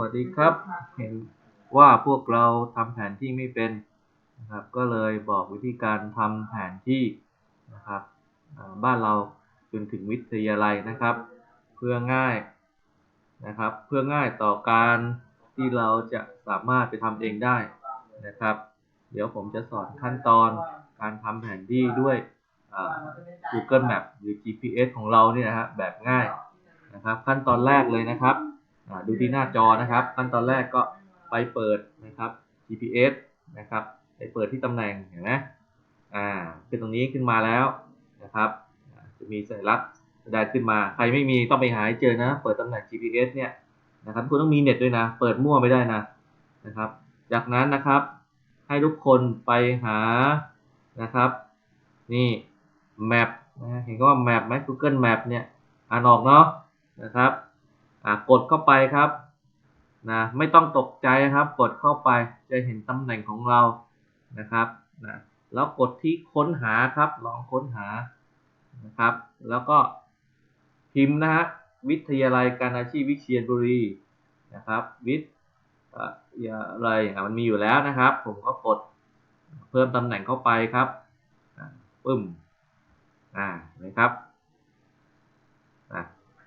วัสดีครับ เห็นว่าพวกเราทำแผนที่ไม่เป็นนะครับ ก็เลยบอกวิธีการทำแผนที่นะครับบ้านเราจนถึงวิทยาลัยนะครับ เพื่อง่ายนะครับ เพื่อง่ายต่อการที่เราจะสามารถไปทำเองได้นะครับ เดี๋ยวผมจะสอนขั้นตอนการทำแผนที่ด้วย Google Map หรือ GPS ของเราเนี่ยนะฮะแบบง่ายนะครับ ขั้นตอนแรกเลยนะครับ ดูที่หน้าจอนะครับ ขั้นตอนแรกก็ไปเปิดนะครับ GPS นะครับ ไปเปิดที่ตำแหน่งเห็นไหมอ่าขึ้นตรงนี้ขึ้นมาแล้วนะครับ จะมีสัญลักษณ์แสดงขึ้นมา ใครไม่มีต้องไปหาให้เจอนะ เปิดตำแหน่ง GPS เนี่ยนะครับ คุณต้องมีเน็ตด้วยนะ เปิดมั่วไม่ได้นะนะครับ จากนั้นนะครับให้ทุกคนไปหานะครับ นี่ map นะเห็นก็ว่า map ไหม Google Map เนี่ย อ่านออกเนาะนะครับ กดเข้าไปครับนะไม่ต้องตกใจครับ กดเข้าไปจะเห็นตำแหน่งของเรานะครับนะแล้วกดที่ค้นหาครับลองค้นหานะครับ แล้วก็พิมพ์นะฮะวิทยาลัยการอาชีพวิเชียรบุรีนะครับวิทยาลัยมันมีอยู่แล้วนะครับ ผมก็กดเพิ่มตำแหน่งเข้าไปครับปึ้มอ่านะครับ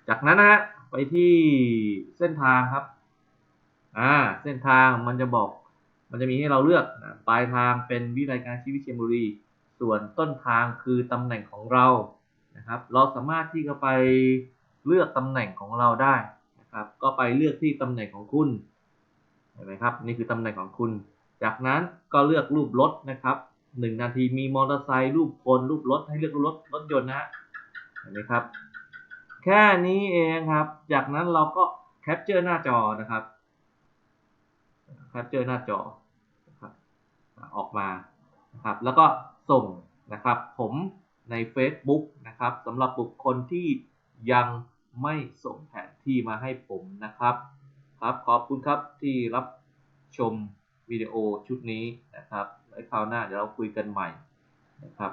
จากนั้นนะฮะ ไปที่เส้นทางครับ อ่า เส้นทางมันจะบอก มันจะมีให้เราเลือกนะปลายทางเป็นวิทยาลัยการชีวิตเชียงบุรี ส่วนต้นทางคือตำแหน่งของเรา นะครับ เราสามารถที่จะไปเลือกตำแหน่งของเราได้นะครับ ก็ไปเลือกที่ตำแหน่งของคุณ เห็นไหมครับ นี่คือตำแหน่งของคุณ จากนั้นก็เลือกรูปรถนะครับหนึ่งนาทีมีมอเตอร์ไซค์รูปคนรูปรถให้เลือกรถรถยนต์นะเห็นไหมครับ แค่นี้เองครับ จากนั้นเราก็แคปเจอร์หน้าจอนะครับแคปเจอร์หน้าจอนะครับออกมานะครับแล้วก็ส่งนะครับผมใน Facebook นะครับสำหรับบุคคลที่ยังไม่ส่งแผนที่มาให้ผมนะครับครับขอบคุณครับที่รับชมวิดีโอชุดนี้นะครับไว้คราวหน้าเดี๋ยวเราคุยกันใหม่นะครับ